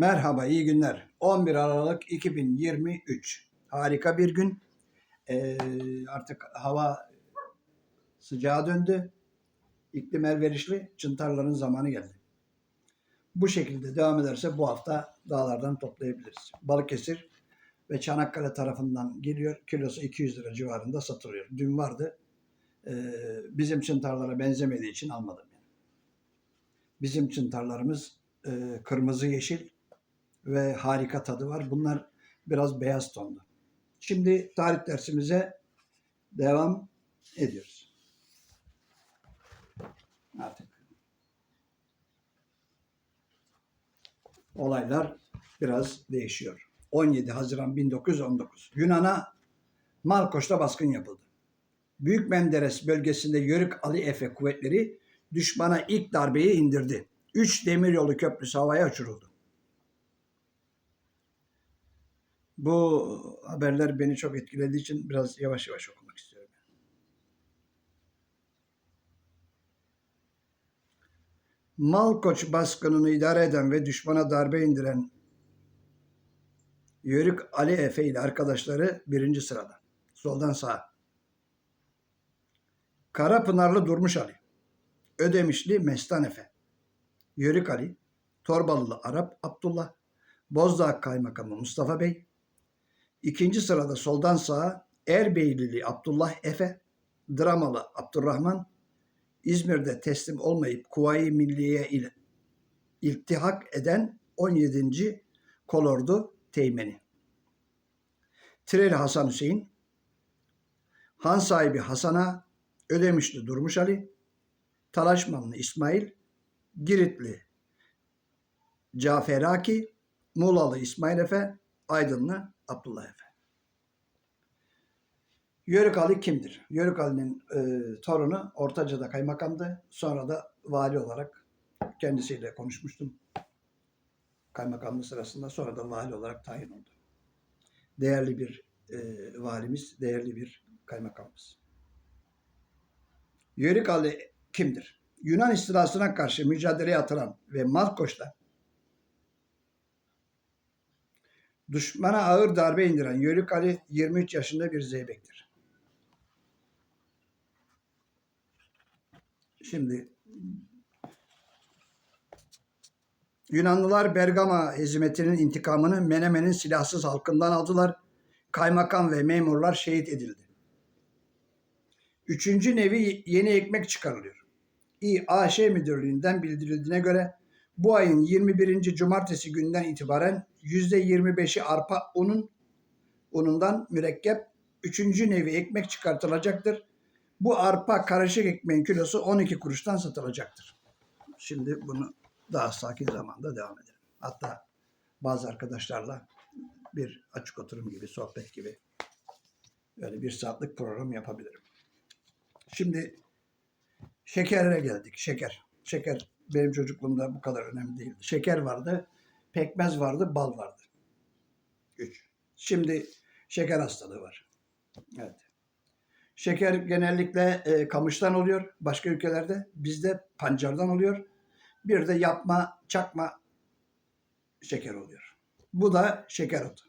Merhaba, iyi günler. 11 Aralık 2023. Harika bir gün. Ee, artık hava sıcağa döndü. İklim elverişli. Çıntarların zamanı geldi. Bu şekilde devam ederse bu hafta dağlardan toplayabiliriz. Balıkesir ve Çanakkale tarafından geliyor. Kilosu 200 lira civarında satılıyor. Dün vardı. Ee, bizim çıntarlara benzemediği için almadım. Yani. Bizim çıntarlarımız e, kırmızı yeşil ve harika tadı var. Bunlar biraz beyaz tonlu. Şimdi tarih dersimize devam ediyoruz. Artık olaylar biraz değişiyor. 17 Haziran 1919 Yunan'a Malkoç'ta baskın yapıldı. Büyük Menderes bölgesinde Yörük Ali Efe kuvvetleri düşmana ilk darbeyi indirdi. Üç demiryolu köprüsü havaya uçuruldu. Bu haberler beni çok etkilediği için biraz yavaş yavaş okumak istiyorum. Malkoç baskınını idare eden ve düşmana darbe indiren Yörük Ali Efe ile arkadaşları birinci sırada. Soldan sağa. Karapınarlı Durmuş Ali. Ödemişli Mestan Efe. Yörük Ali. Torbalılı Arap Abdullah. Bozdağ Kaymakamı Mustafa Bey. İkinci sırada soldan sağa Erbeylili Abdullah Efe, Dramalı Abdurrahman, İzmir'de teslim olmayıp Kuvayi Milliye ile iltihak eden 17. Kolordu Teğmeni. Tireli Hasan Hüseyin, Han sahibi Hasan'a, Ödemişli Durmuş Ali, Talaşmanlı İsmail, Giritli Caferaki, Muğlalı İsmail Efe, Aydınlı Abdullah Efe. Yörük Ali kimdir? Yörük Ali'nin e, torunu Ortaca'da kaymakamdı. Sonra da vali olarak kendisiyle konuşmuştum. Kaymakamlığı sırasında sonra da vali olarak tayin oldu. Değerli bir e, valimiz, değerli bir kaymakamımız. Yörük Ali kimdir? Yunan istilasına karşı mücadeleye atılan ve Malkoç'ta Düşmana ağır darbe indiren Yörük Ali 23 yaşında bir zeybektir. Şimdi Yunanlılar Bergama hizmetinin intikamını Menemen'in silahsız halkından aldılar. Kaymakam ve memurlar şehit edildi. Üçüncü nevi yeni ekmek çıkarılıyor. İAŞ Müdürlüğü'nden bildirildiğine göre bu ayın 21. cumartesi günden itibaren %25'i arpa unun unundan mürekkep, üçüncü nevi ekmek çıkartılacaktır. Bu arpa karışık ekmeğin kilosu 12 kuruştan satılacaktır. Şimdi bunu daha sakin zamanda devam edelim. Hatta bazı arkadaşlarla bir açık oturum gibi, sohbet gibi böyle bir saatlik program yapabilirim. Şimdi şekere geldik. Şeker. Şeker benim çocukluğumda bu kadar önemli değildi. Şeker vardı, pekmez vardı, bal vardı. Üç. Şimdi şeker hastalığı var. Evet. Şeker genellikle e, kamıştan oluyor başka ülkelerde. Bizde pancardan oluyor. Bir de yapma, çakma şeker oluyor. Bu da şeker otu.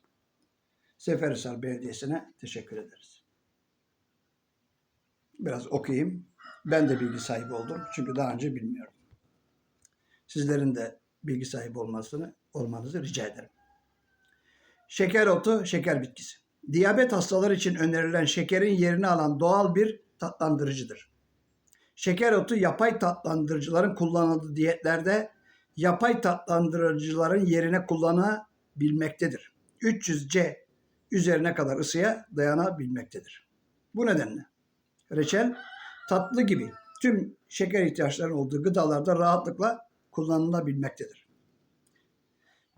Seferihisar Belediyesi'ne teşekkür ederiz. Biraz okuyayım. Ben de bilgi sahibi oldum. Çünkü daha önce bilmiyordum. Sizlerin de bilgi sahibi olmasını olmanızı rica ederim. Şeker otu, şeker bitkisi. Diyabet hastaları için önerilen şekerin yerini alan doğal bir tatlandırıcıdır. Şeker otu yapay tatlandırıcıların kullanıldığı diyetlerde yapay tatlandırıcıların yerine kullanabilmektedir. 300C üzerine kadar ısıya dayanabilmektedir. Bu nedenle reçel tatlı gibi tüm şeker ihtiyaçlarının olduğu gıdalarda rahatlıkla kullanılabilmektedir.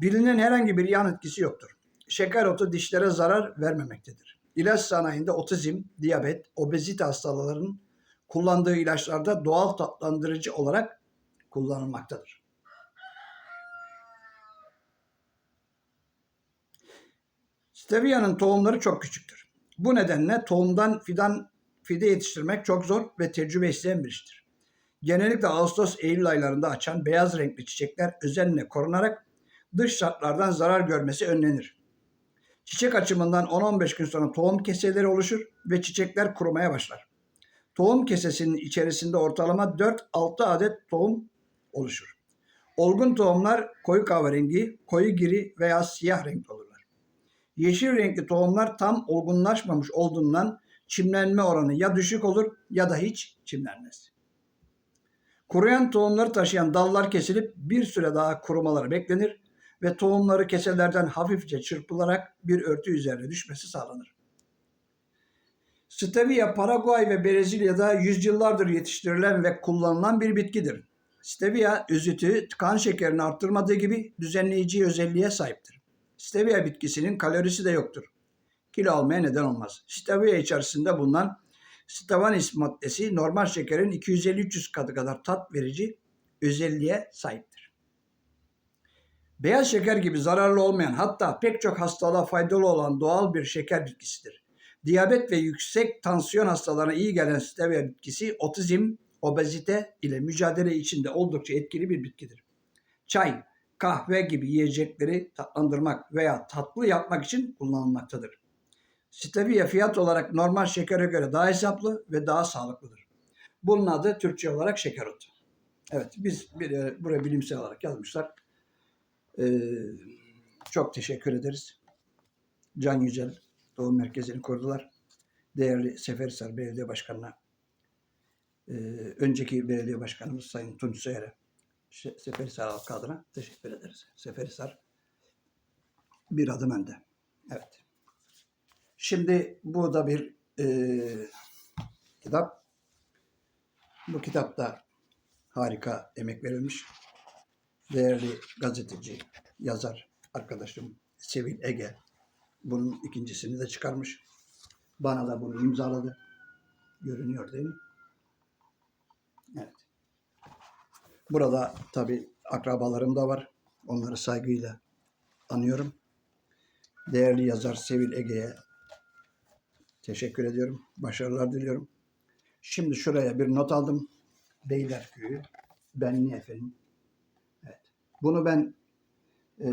Bilinen herhangi bir yan etkisi yoktur. Şeker otu dişlere zarar vermemektedir. İlaç sanayinde otizm, diyabet, obezite hastalarının kullandığı ilaçlarda doğal tatlandırıcı olarak kullanılmaktadır. Stevia'nın tohumları çok küçüktür. Bu nedenle tohumdan fidan fide yetiştirmek çok zor ve tecrübe isteyen bir iştir. Genellikle Ağustos-Eylül aylarında açan beyaz renkli çiçekler özenle korunarak dış şartlardan zarar görmesi önlenir. Çiçek açımından 10-15 gün sonra tohum keseleri oluşur ve çiçekler kurumaya başlar. Tohum kesesinin içerisinde ortalama 4-6 adet tohum oluşur. Olgun tohumlar koyu kahverengi, koyu giri veya siyah renkli olurlar. Yeşil renkli tohumlar tam olgunlaşmamış olduğundan çimlenme oranı ya düşük olur ya da hiç çimlenmez. Kuruyan tohumları taşıyan dallar kesilip bir süre daha kurumaları beklenir ve tohumları keselerden hafifçe çırpılarak bir örtü üzerine düşmesi sağlanır. Stevia Paraguay ve Brezilya'da yüzyıllardır yetiştirilen ve kullanılan bir bitkidir. Stevia özütü kan şekerini arttırmadığı gibi düzenleyici özelliğe sahiptir. Stevia bitkisinin kalorisi de yoktur. Kilo almaya neden olmaz. Stevia içerisinde bulunan stevanolis maddesi normal şekerin 250-300 katı kadar tat verici özelliğe sahiptir. Beyaz şeker gibi zararlı olmayan hatta pek çok hastalığa faydalı olan doğal bir şeker bitkisidir. Diyabet ve yüksek tansiyon hastalarına iyi gelen stevia bitkisi otizm, obezite ile mücadele içinde oldukça etkili bir bitkidir. Çay, kahve gibi yiyecekleri tatlandırmak veya tatlı yapmak için kullanılmaktadır. Stevia fiyat olarak normal şekere göre daha hesaplı ve daha sağlıklıdır. Bunun adı Türkçe olarak şeker otu. Evet biz bir, e, buraya bilimsel olarak yazmışlar. Ee, çok teşekkür ederiz. Can Yücel Doğum Merkezi'ni kurdular. Değerli Seferisar Belediye Başkanı'na, e, önceki belediye başkanımız Sayın Tunç Soyer'e, Şe- Seferisar halkı adına teşekkür ederiz. Seferisar bir adım önde. Evet. Şimdi bu da bir e, kitap. Bu kitapta harika emek verilmiş. Değerli gazeteci, yazar arkadaşım Sevil Ege bunun ikincisini de çıkarmış. Bana da bunu imzaladı. Görünüyor değil mi? Evet. Burada tabi akrabalarım da var. Onları saygıyla anıyorum. Değerli yazar Sevil Ege'ye teşekkür ediyorum. Başarılar diliyorum. Şimdi şuraya bir not aldım. Beylerköy'ü. Benli efendim. Bunu ben e,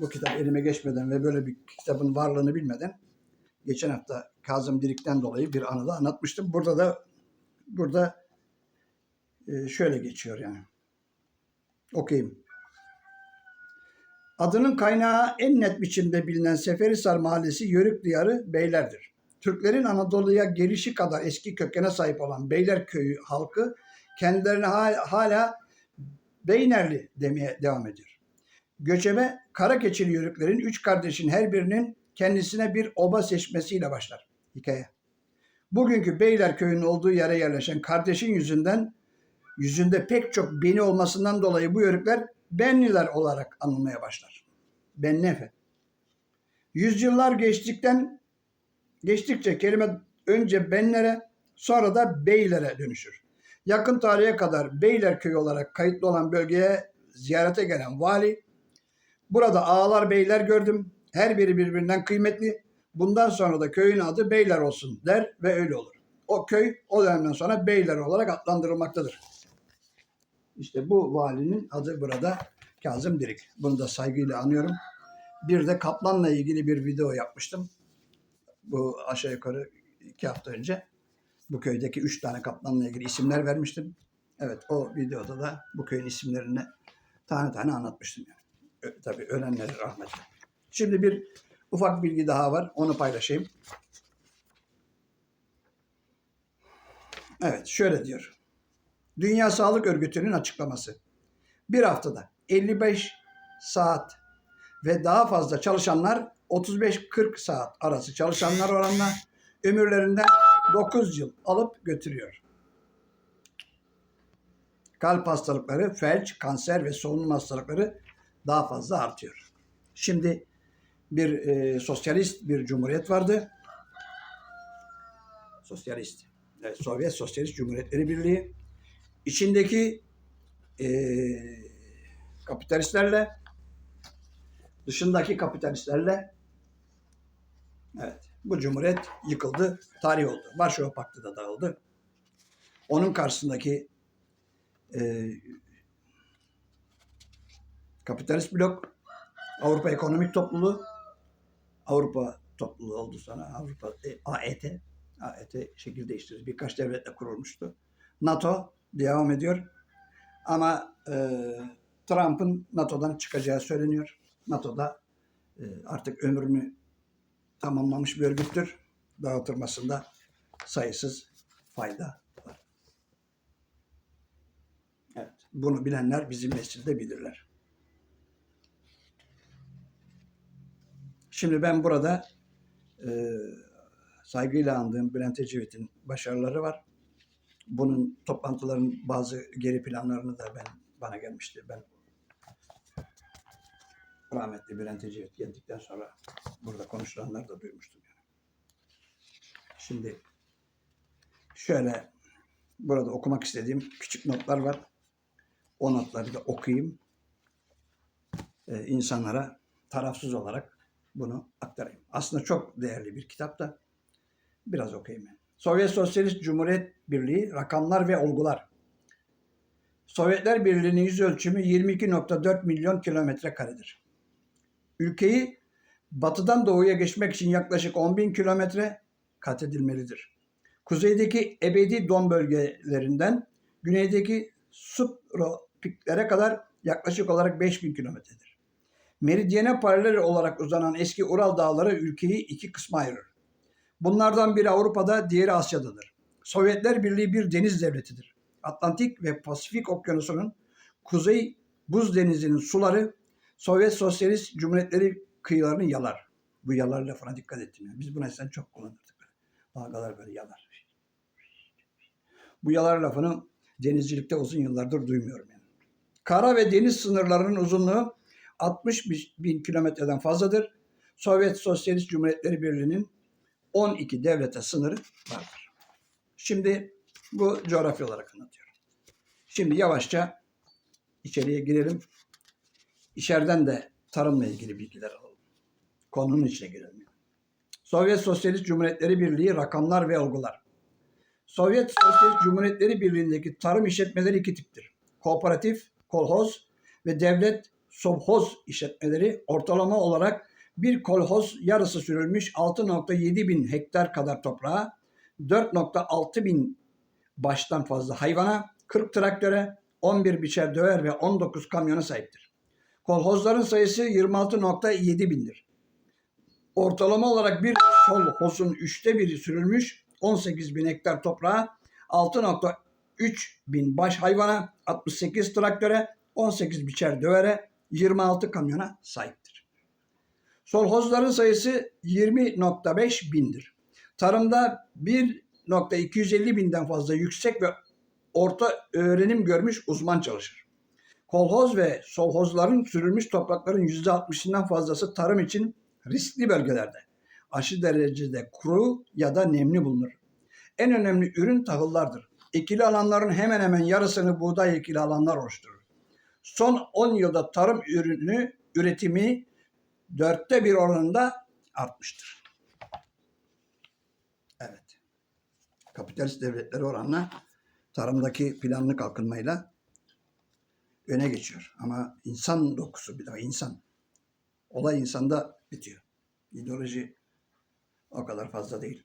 bu kitap elime geçmeden ve böyle bir kitabın varlığını bilmeden geçen hafta Kazım Dirik'ten dolayı bir anıda anlatmıştım. Burada da burada e, şöyle geçiyor yani. Okuyayım. Adının kaynağı en net biçimde bilinen Seferihisar Mahallesi Yörük Diyarı Beyler'dir. Türklerin Anadolu'ya gelişi kadar eski kökene sahip olan Beylerköyü halkı kendilerine hala, hala Beynerli demeye devam ediyor. Göçebe Karakeçili yörüklerin üç kardeşin her birinin kendisine bir oba seçmesiyle başlar hikaye. Bugünkü Beyler köyünün olduğu yere yerleşen kardeşin yüzünden yüzünde pek çok beni olmasından dolayı bu yörükler Benliler olarak anılmaya başlar. Bennefe. Yüzyıllar geçtikten geçtikçe kelime önce Benlere sonra da Beylere dönüşür. Yakın tarihe kadar Beyler köyü olarak kayıtlı olan bölgeye ziyarete gelen vali Burada ağalar beyler gördüm. Her biri birbirinden kıymetli. Bundan sonra da köyün adı Beyler olsun der ve öyle olur. O köy o dönemden sonra Beyler olarak adlandırılmaktadır. İşte bu valinin adı burada Kazım Dirik. Bunu da saygıyla anıyorum. Bir de kaplanla ilgili bir video yapmıştım. Bu aşağı yukarı iki hafta önce. Bu köydeki üç tane kaplanla ilgili isimler vermiştim. Evet o videoda da bu köyün isimlerini tane tane anlatmıştım. Yani. Ö- tabii ölenleri rahmetle. Şimdi bir ufak bilgi daha var. Onu paylaşayım. Evet şöyle diyor. Dünya Sağlık Örgütü'nün açıklaması. Bir haftada 55 saat ve daha fazla çalışanlar 35-40 saat arası çalışanlar oranla ömürlerinden 9 yıl alıp götürüyor. Kalp hastalıkları, felç, kanser ve solunum hastalıkları daha fazla artıyor. Şimdi bir e, sosyalist bir cumhuriyet vardı. Sosyalist. Evet, Sovyet Sosyalist Cumhuriyetleri Birliği. İçindeki e, kapitalistlerle dışındaki kapitalistlerle evet bu cumhuriyet yıkıldı, tarih oldu. Varşova Paktı da dağıldı. Onun karşısındaki e, kapitalist blok Avrupa Ekonomik Topluluğu, Avrupa topluluğu oldu sonra Avrupa e, AET, AET şekil değiştirdi. Birkaç devletle kurulmuştu. NATO devam ediyor. Ama e, Trump'ın NATO'dan çıkacağı söyleniyor. NATO'da e, artık ömrünü tamamlamış bir örgüttür. Dağıtılmasında sayısız fayda var. Evet, bunu bilenler bizim nesilde bilirler. Şimdi ben burada e, saygıyla andığım Bülent Ecevit'in başarıları var. Bunun toplantıların bazı geri planlarını da ben bana gelmişti. Ben rahmetli Bülent Ecevit geldikten sonra burada konuşulanlar da duymuştum. Yani. Şimdi şöyle burada okumak istediğim küçük notlar var. O notları da okuyayım. Ee, insanlara tarafsız olarak bunu aktarayım. Aslında çok değerli bir kitap da biraz okuyayım. Sovyet Sosyalist Cumhuriyet Birliği Rakamlar ve Olgular. Sovyetler Birliği'nin yüz ölçümü 22.4 milyon kilometre karedir. Ülkeyi batıdan doğuya geçmek için yaklaşık 10 bin kilometre kat edilmelidir. Kuzeydeki ebedi don bölgelerinden güneydeki subtropiklere kadar yaklaşık olarak 5 bin kilometredir. Meridyene paralel olarak uzanan eski Ural Dağları ülkeyi iki kısma ayırır. Bunlardan biri Avrupa'da, diğeri Asya'dadır. Sovyetler Birliği bir deniz devletidir. Atlantik ve Pasifik Okyanusu'nun kuzey buz denizinin suları Sovyet Sosyalist Cumhuriyetleri kıyılarını yalar. Bu yalar lafına dikkat ettim. Yani. Biz bunu eskiden çok kullanırdık. Dalgalar böyle yalar. Bu yalar lafını denizcilikte uzun yıllardır duymuyorum. Yani. Kara ve deniz sınırlarının uzunluğu 60 bin kilometreden fazladır. Sovyet Sosyalist Cumhuriyetleri Birliği'nin 12 devlete sınırı vardır. Şimdi bu coğrafya olarak anlatıyorum. Şimdi yavaşça içeriye girelim. İçeriden de tarımla ilgili bilgiler alalım. Konunun içine girelim. Sovyet Sosyalist Cumhuriyetleri Birliği rakamlar ve olgular. Sovyet Sosyalist Cumhuriyetleri Birliği'ndeki tarım işletmeleri iki tiptir. Kooperatif, kolhoz ve devlet sovhoz işletmeleri ortalama olarak bir kolhoz yarısı sürülmüş 6.7 bin hektar kadar toprağa, 4.6 bin baştan fazla hayvana, 40 traktöre, 11 biçer döver ve 19 kamyona sahiptir. Kolhozların sayısı 26.7 bindir. Ortalama olarak bir kolhozun üçte biri sürülmüş 18 bin hektar toprağa, 6.3 bin baş hayvana, 68 traktöre, 18 biçer dövere, 26 kamyona sahiptir. Solhozların sayısı 20.5 bindir. Tarımda 1.250 binden fazla yüksek ve orta öğrenim görmüş uzman çalışır. Kolhoz ve solhozların sürülmüş toprakların %60'ından fazlası tarım için riskli bölgelerde. Aşı derecede kuru ya da nemli bulunur. En önemli ürün tahıllardır. Ekili alanların hemen hemen yarısını buğday ekili alanlar oluşturur. Son 10 yılda tarım ürünü üretimi dörtte bir oranında artmıştır. Evet. Kapitalist devletler oranla tarımdaki planlı kalkınmayla öne geçiyor. Ama insan dokusu bir daha insan. Olay insanda bitiyor. İdeoloji o kadar fazla değil.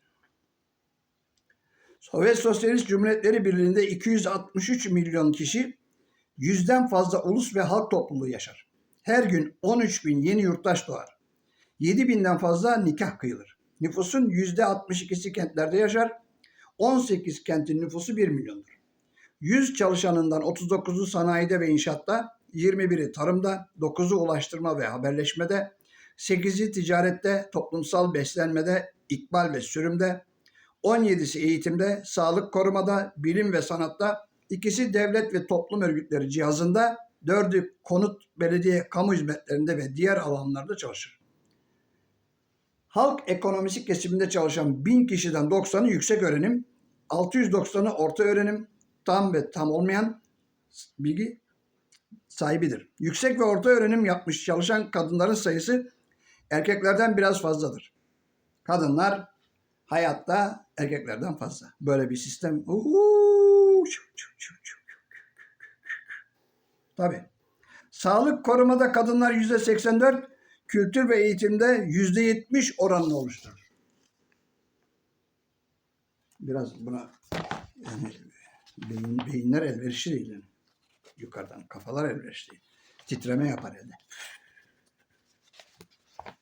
Sovyet Sosyalist Cumhuriyetleri Birliği'nde 263 milyon kişi yüzden fazla ulus ve halk topluluğu yaşar. Her gün 13 bin yeni yurttaş doğar. 7 binden fazla nikah kıyılır. Nüfusun %62'si kentlerde yaşar. 18 kentin nüfusu 1 milyondur. 100 çalışanından 39'u sanayide ve inşaatta, 21'i tarımda, 9'u ulaştırma ve haberleşmede, 8'i ticarette, toplumsal beslenmede, ikbal ve sürümde, 17'si eğitimde, sağlık korumada, bilim ve sanatta, ikisi devlet ve toplum örgütleri cihazında, dördü konut, belediye, kamu hizmetlerinde ve diğer alanlarda çalışır. Halk ekonomisi kesiminde çalışan 1000 kişiden 90'ı yüksek öğrenim, 690'ı orta öğrenim, tam ve tam olmayan bilgi sahibidir. Yüksek ve orta öğrenim yapmış çalışan kadınların sayısı erkeklerden biraz fazladır. Kadınlar hayatta erkeklerden fazla. Böyle bir sistem. Uuu, Tabii. Sağlık korumada kadınlar yüzde 84, kültür ve eğitimde yüzde yetmiş oranını oluşturur. Biraz buna yani beyin, beyinler elverişli değil. Yukarıdan kafalar elverişli. Titreme yapar elde.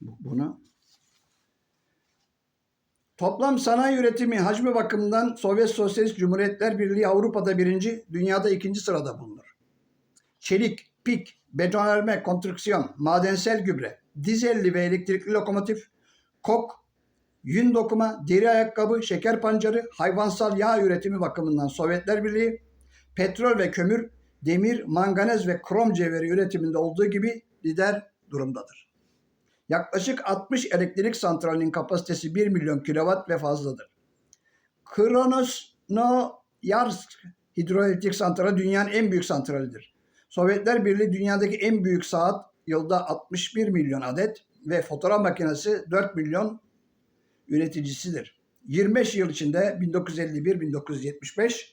Bu- Buna Toplam sanayi üretimi hacmi bakımından Sovyet Sosyalist Cumhuriyetler Birliği Avrupa'da birinci, dünyada ikinci sırada bulunur. Çelik, pik, betonarme, konstrüksiyon, madensel gübre, dizelli ve elektrikli lokomotif, kok, yün dokuma, deri ayakkabı, şeker pancarı, hayvansal yağ üretimi bakımından Sovyetler Birliği, petrol ve kömür, demir, manganez ve krom cevheri üretiminde olduğu gibi lider durumdadır. Yaklaşık 60 elektrik santralinin kapasitesi 1 milyon kilowatt ve fazladır. Krasnoyarsk hidroelektrik santrali dünyanın en büyük santralidir. Sovyetler Birliği dünyadaki en büyük saat yılda 61 milyon adet ve fotoğraf makinesi 4 milyon üreticisidir. 25 yıl içinde 1951-1975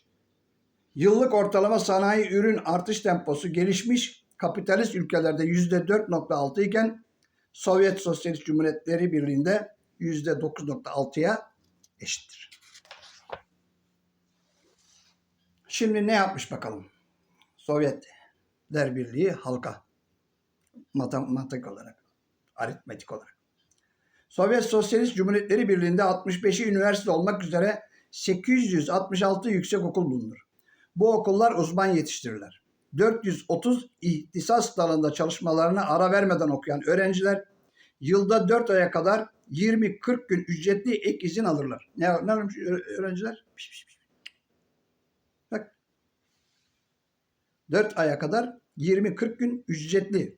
yıllık ortalama sanayi ürün artış temposu gelişmiş kapitalist ülkelerde %4.6 iken Sovyet Sosyalist Cumhuriyetleri Birliği'nde %9.6'ya eşittir. Şimdi ne yapmış bakalım? Sovyetler Birliği halka matematik olarak, aritmetik olarak. Sovyet Sosyalist Cumhuriyetleri Birliği'nde 65'i üniversite olmak üzere 866 yüksek okul bulunur. Bu okullar uzman yetiştirirler. 430 ihtisas dalında çalışmalarına ara vermeden okuyan öğrenciler yılda 4 aya kadar 20-40 gün ücretli ek izin alırlar. Ne, ne alırmış öğ- öğrenciler? Piş, piş, piş. Bak. 4 aya kadar 20-40 gün ücretli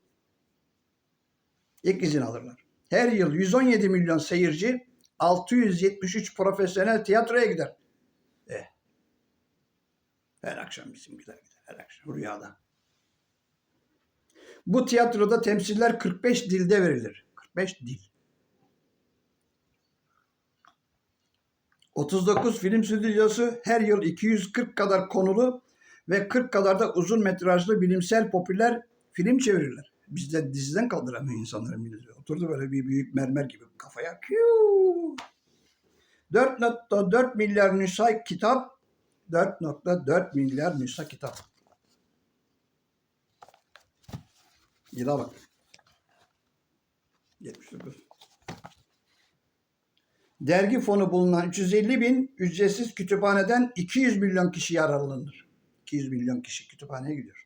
ek izin alırlar. Her yıl 117 milyon seyirci 673 profesyonel tiyatroya gider. Eh. Her akşam bizimkiler gider. Her akşam rüyada. Bu tiyatroda temsiller 45 dilde verilir. 45 dil. 39 film stüdyosu her yıl 240 kadar konulu ve 40 kadar da uzun metrajlı bilimsel popüler film çevirirler. Bizde diziden kaldıramıyor insanların milleti. Oturdu böyle bir büyük mermer gibi kafaya. Kiu! 4.4 milyar nüsha kitap 4.4 milyar nüsha kitap. Yıla bak. 79. Dergi fonu bulunan 350 bin ücretsiz kütüphaneden 200 milyon kişi yararlanır. 200 milyon kişi kütüphaneye gidiyor.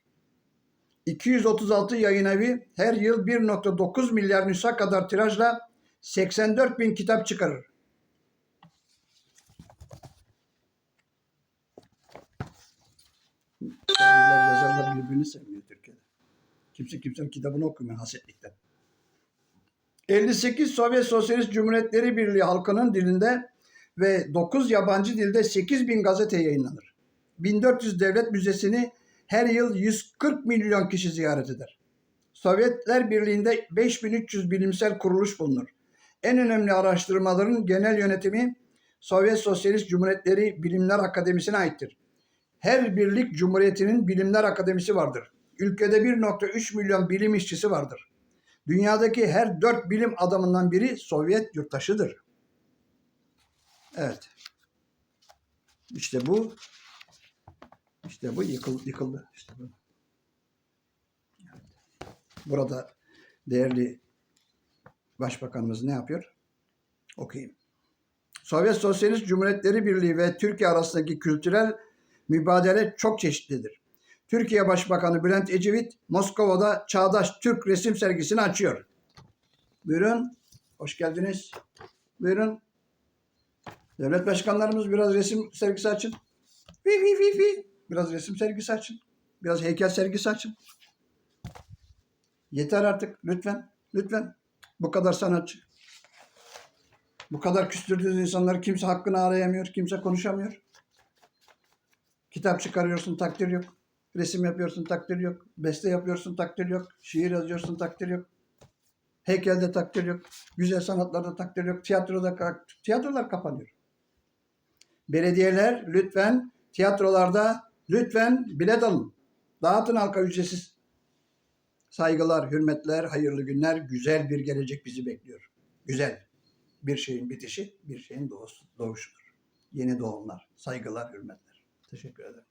236 yayın evi her yıl 1.9 milyar nüsha kadar tirajla 84 bin kitap çıkarır. Yazarlar birbirini sevmiyor Türkiye'de. Kimse kimsenin kitabını okumuyor hasetlikten. 58 Sovyet Sosyalist Cumhuriyetleri Birliği halkının dilinde ve 9 yabancı dilde 8 bin gazete yayınlanır. 1400 devlet müzesini her yıl 140 milyon kişi ziyaret eder. Sovyetler Birliği'nde 5300 bilimsel kuruluş bulunur. En önemli araştırmaların genel yönetimi Sovyet Sosyalist Cumhuriyetleri Bilimler Akademisi'ne aittir. Her birlik cumhuriyetinin bilimler akademisi vardır. Ülkede 1.3 milyon bilim işçisi vardır. Dünyadaki her dört bilim adamından biri Sovyet yurttaşıdır. Evet. İşte bu işte bu yıkıl, yıkıldı. İşte bu. Burada değerli Başbakanımız ne yapıyor? Okuyayım. Sovyet Sosyalist Cumhuriyetleri Birliği ve Türkiye arasındaki kültürel mübadele çok çeşitlidir. Türkiye Başbakanı Bülent Ecevit Moskova'da Çağdaş Türk resim sergisini açıyor. Buyurun. Hoş geldiniz. Buyurun. Devlet başkanlarımız biraz resim sergisi açın. Vi vi vi vi. Biraz resim sergisi açın. Biraz heykel sergisi açın. Yeter artık lütfen. Lütfen. Bu kadar sanatçı. Bu kadar küstürdüğünüz insanları kimse hakkını arayamıyor. Kimse konuşamıyor. Kitap çıkarıyorsun takdir yok. Resim yapıyorsun takdir yok. Beste yapıyorsun takdir yok. Şiir yazıyorsun takdir yok. Heykelde takdir yok. Güzel sanatlarda takdir yok. Tiyatroda tiyatrolar kapanıyor. Belediyeler lütfen tiyatrolarda lütfen bilet alın. Dağıtın halka ücretsiz. Saygılar, hürmetler, hayırlı günler, güzel bir gelecek bizi bekliyor. Güzel. Bir şeyin bitişi, bir şeyin doğuşudur. Yeni doğumlar, saygılar, hürmetler. Teşekkür ederim.